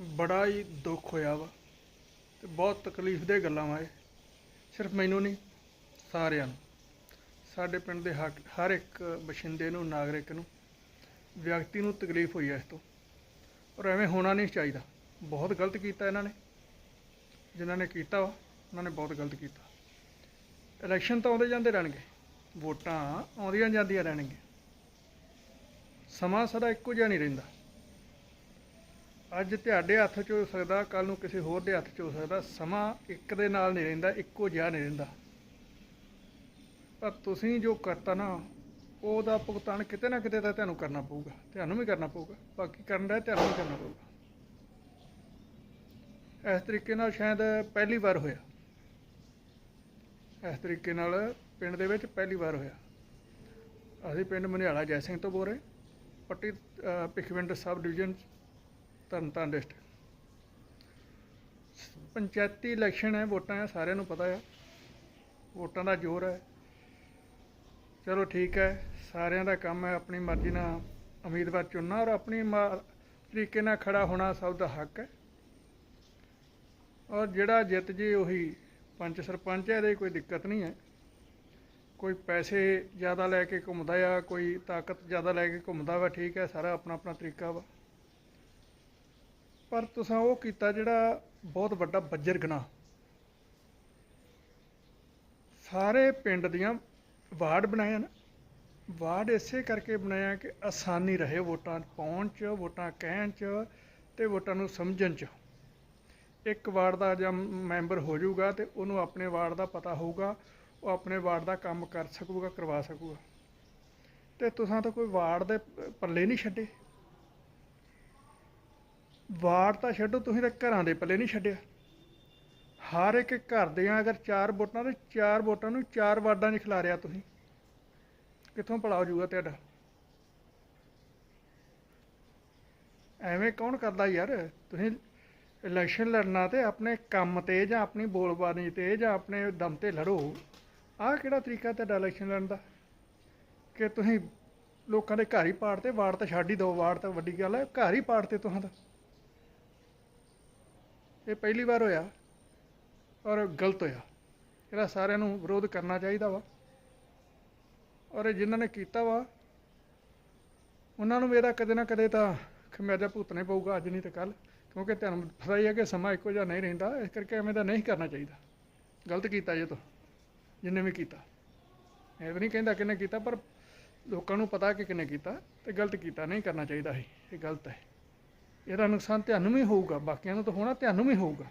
ਬੜਾ ਹੀ ਦੁੱਖ ਹੋਇਆ ਵਾ ਤੇ ਬਹੁਤ ਤਕਲੀਫ ਦੇ ਗੱਲਾਂ ਵਾ ਇਹ। ਸਿਰਫ ਮੈਨੂੰ ਨਹੀਂ, ਸਾਰਿਆਂ ਨੂੰ। ਸਾਡੇ ਪਿੰਡ ਦੇ ਹੱਕ- ਹਰ ਇੱਕ ਬਸ਼ਿੰਦੇ ਨੂੰ, ਨਾਗਰਿਕ ਨੂੰ ਵਿਅਕਤੀ ਨੂੰ ਤਕਲੀਫ ਹੋਈ ਹੈ ਇਸ ਤੋਂ। ਔਰ ਐਵੇਂ ਹੋਣਾ ਨਹੀਂ ਚਾਹੀਦਾ। ਬਹੁਤ ਗਲਤ ਕੀਤਾ ਇਹਨਾਂ ਨੇ। ਜਿਨ੍ਹਾਂ ਨੇ ਕੀਤਾ ਵਾ, ਉਹਨਾਂ ਨੇ ਬਹੁਤ ਗਲਤ ਕੀਤਾ। ਇਲੈਕਸ਼ਨ ਤਾਂ ਆਉਂਦੇ ਜਾਂਦੇ ਰਹਿਣਗੇ। ਵੋਟਾਂ ਆਉਂਦੀਆਂ ਜਾਂਦੀਆਂ ਰਹਿਣਗੀਆਂ। ਸਮਾਂ ਸਦਾ ਇੱਕੋ ਜਿਹਾ ਨਹੀਂ ਰਹਿੰਦਾ। ਅੱਜ ਤੁਹਾਡੇ ਹੱਥ 'ਚ ਹੋ ਸਕਦਾ ਕੱਲ ਨੂੰ ਕਿਸੇ ਹੋਰ ਦੇ ਹੱਥ 'ਚ ਹੋ ਸਕਦਾ ਸਮਾਂ ਇੱਕ ਦੇ ਨਾਲ ਨਹੀਂ ਰਹਿੰਦਾ ਇੱਕੋ ਜਿਹਾ ਨਹੀਂ ਰਹਿੰਦਾ। ਪਰ ਤੁਸੀਂ ਜੋ ਕਰਤਾ ਨਾ ਉਹਦਾ ਭੁਗਤਾਨ ਕਿਤੇ ਨਾ ਕਿਤੇ ਤਾਂ ਤੁਹਾਨੂੰ ਕਰਨਾ ਪਊਗਾ। ਤੁਹਾਨੂੰ ਵੀ ਕਰਨਾ ਪਊਗਾ। ਬਾਕੀ ਕਰਨ ਦਾ ਤੁਹਾਨੂੰ ਵੀ ਕਰਨਾ ਪਊਗਾ। ਇਸ ਤਰੀਕੇ ਨਾਲ ਸ਼ਾਇਦ ਪਹਿਲੀ ਵਾਰ ਹੋਇਆ। ਇਸ ਤਰੀਕੇ ਨਾਲ ਪਿੰਡ ਦੇ ਵਿੱਚ ਪਹਿਲੀ ਵਾਰ ਹੋਇਆ। ਅਸੀਂ ਪਿੰਡ ਮਨਿਆਲਾ ਜੈ ਸਿੰਘ ਤੋਂ ਬੋਲ ਰਹੇ। Patti ah, sub division Tarn Taran district ਪੰਚਾਇਤੀ ਇਲੈਕਸ਼ਨ ਹੈ, ਵੋਟਾਂ ਹੈ, ਸਾਰਿਆਂ ਨੂੰ ਪਤਾ ਹੈ। ਵੋਟਾਂ ਦਾ ਜ਼ੋਰ ਹੈ। ਚਲੋ ਠੀਕ ਹੈ, ਸਾਰਿਆਂ ਦਾ ਕੰਮ ਹੈ, ਆਪਣੀ ਮਰਜ਼ੀ ਨਾਲ ਉਮੀਦਵਾਰ ਚੁਣਨਾ ਔਰ ਆਪਣੀ ਮ- ਤਰੀਕੇ ਨਾਲ ਖੜਾ ਹੋਣਾ ਸਭ ਦਾ ਹੱਕ ਹੈ। ਔਰ ਜਿਹੜਾ ਜਿੱਤ ਜੇ ਉਹੀ ਪੰਚ ਸਰਪੰਚ ਹੈ, ਇਹਦੇ ਕੋਈ ਦਿੱਕਤ ਨਹੀਂ ਹੈ। ਕੋਈ ਪੈਸੇ ਜ਼ਿਆਦਾ ਲੈ ਕੇ ਘੁੰਮਦਾ ਆ, ਕੋਈ ਤਾਕਤ ਜ਼ਿਆਦਾ ਲੈ ਕੇ ਘੁੰਮਦਾ ਵਾ, ਠੀਕ ਹੈ, ਸਾਰਾ ਆਪਣਾ ਆਪਣਾ ਤਰੀਕਾ ਵਾ। ਪਰ ਤੁਸੀਂ ਉਹ ਕੀਤਾ ਜਿਹੜਾ ਬਹੁਤ ਵੱਡਾ ਬੱਜਰ ਗੁਨਾਹ ਸਾਰੇ ਪਿੰਡ ਦੀਆਂ ਵਾਰਡ ਬਣਾਏ ਨਾ ਵਾਰਡ ਇਸੇ ਕਰਕੇ ਬਣਾਇਆ ਕਿ ਆਸਾਨੀ ਰਹੇ ਵੋਟਾਂ ਪਾਉਣ ਚ, ਵੋਟਾਂ ਕਹਿਣ ਚ ਤੇ ਵੋਟਾਂ ਨੂੰ ਸਮਝਣ ਚ। ਇੱਕ ਵਾਰਡ ਦਾ ਜਾਂ ਮੈਂਬਰ ਹੋ ਜਾਊਗਾ ਤੇ ਉਹਨੂੰ ਆਪਣੇ ਵਾਰਡ ਦਾ ਪਤਾ ਹੋਊਗਾ, ਉਹ ਆਪਣੇ ਵਾਰਡ ਦਾ ਕੰਮ ਕਰ ਸਕੂਗਾ, ਕਰਵਾ ਸਕੂਗਾ। ਤੇ ਤੁਸੀਂ ਤਾਂ ਕੋਈ ਵਾਰਡ ਦੇ ਪੱਲੇ ਨਹੀਂ ਛੱਡੇ। ਵਾਰਡ ਤਾਂ ਛੱਡੋ, ਤੁਸੀਂ ਤਾਂ ਘਰਾਂ ਦੇ ਪੱਲੇ ਨਹੀਂ ਛੱਡਿਆ। ਹਰ ਇੱਕ ਘਰ ਦੀਆਂ ਅਗਰ ਚਾਰ ਵੋਟਾਂ ਤੇ ਚਾਰ ਵੋਟਾਂ ਨੂੰ ਚਾਰ ਵਾਰਡਾਂ 'ਚ ਖਿਲਾਰਿਆ ਤੁਸੀਂ। ਕਿੱਥੋਂ ਭਲਾ ਹੋ ਜਾਊਗਾ ਤੁਹਾਡਾ? ਐਵੇਂ ਕੌਣ ਕਰਦਾ ਯਾਰ? ਤੁਸੀਂ ਇਲੈਕਸ਼ਨ ਲੜਨਾ ਤੇ ਆਪਣੇ ਕੰਮ ਤੇ ਜਾਂ ਆਪਣੀ ਬੋਲਬਾਣੀ ਤੇ ਜਾਂ ਆਪਣੇ ਦਮ ਤੇ ਲੜੋ। ਆਹ ਕਿਹੜਾ ਤਰੀਕਾ ਤੁਹਾਡਾ ਇਲੈਕਸ਼ਨ ਲੜਨ ਦਾ? ਕਿ ਤੁਸੀਂ ਲੋਕਾਂ ਦੇ ਘਰ ਹੀ ਪਾੜ ਤੇ ਵਾਰਡ ਤਾਂ ਛੱਡ ਹੀ ਦਿਓ, ਵਾਰਡ ਤਾਂ ਵੱਡੀ ਗੱਲ ਹੈ, ਘਰ ਹੀ ਪਾੜ ਤੇ ਤੁਹਾਂ ਇਹ ਪਹਿਲੀ ਵਾਰ ਹੋਇਆ ਔਰ ਗਲਤ ਹੋਇਆ। ਇਹਦਾ ਸਾਰਿਆਂ ਨੂੰ ਵਿਰੋਧ ਕਰਨਾ ਚਾਹੀਦਾ ਵਾ। ਔਰ ਇਹ ਜਿਨ੍ਹਾਂ ਨੇ ਕੀਤਾ ਵਾ, ਉਹਨਾਂ ਨੂੰ ਵੀ ਇਹਦਾ ਕਦੇ ਨਾ ਕਦੇ ਤਾਂ ਖਮਿਆਜਾ ਭੁਗਤਣਾ ਪਊਗਾ ਅੱਜ ਨਹੀਂ ਤਾਂ ਕੱਲ ਕਿਉਂਕਿ ਤੁਹਾਨੂੰ ਪਤਾ ਹੀ ਹੈ ਕਿ ਸਮਾਂ ਇੱਕੋ ਜਿਹਾ ਨਹੀਂ ਰਹਿੰਦਾ, ਇਸ ਕਰਕੇ ਐਵੇਂ ਦਾ ਨਹੀਂ ਕਰਨਾ ਚਾਹੀਦਾ। ਗਲਤ ਕੀਤਾ ਜੇ ਤੋ, ਜਿੰਨੇ ਵੀ ਕੀਤਾ। ਇਹ ਵੀ ਨਹੀਂ ਕਹਿੰਦਾ ਕਿਹਨੇ ਕੀਤਾ, ਪਰ ਲੋਕਾਂ ਨੂੰ ਪਤਾ ਕਿ ਕਿਹਨੇ ਕੀਤਾ ਤੇ ਗਲਤ ਕੀਤਾ, ਨਹੀਂ ਕਰਨਾ ਚਾਹੀਦਾ ਸੀ ਇਹ ਗਲਤ ਹੈ। ਇਹਦਾ ਨੁਕਸਾਨ ਤੁਹਾਨੂੰ ਵੀ ਹੋਊਗਾ ਬਾਕੀਆਂ ਨੂੰ ਤਾਂ ਹੋਣਾ ਤੁਹਾਨੂੰ ਵੀ ਹੋਊਗਾ।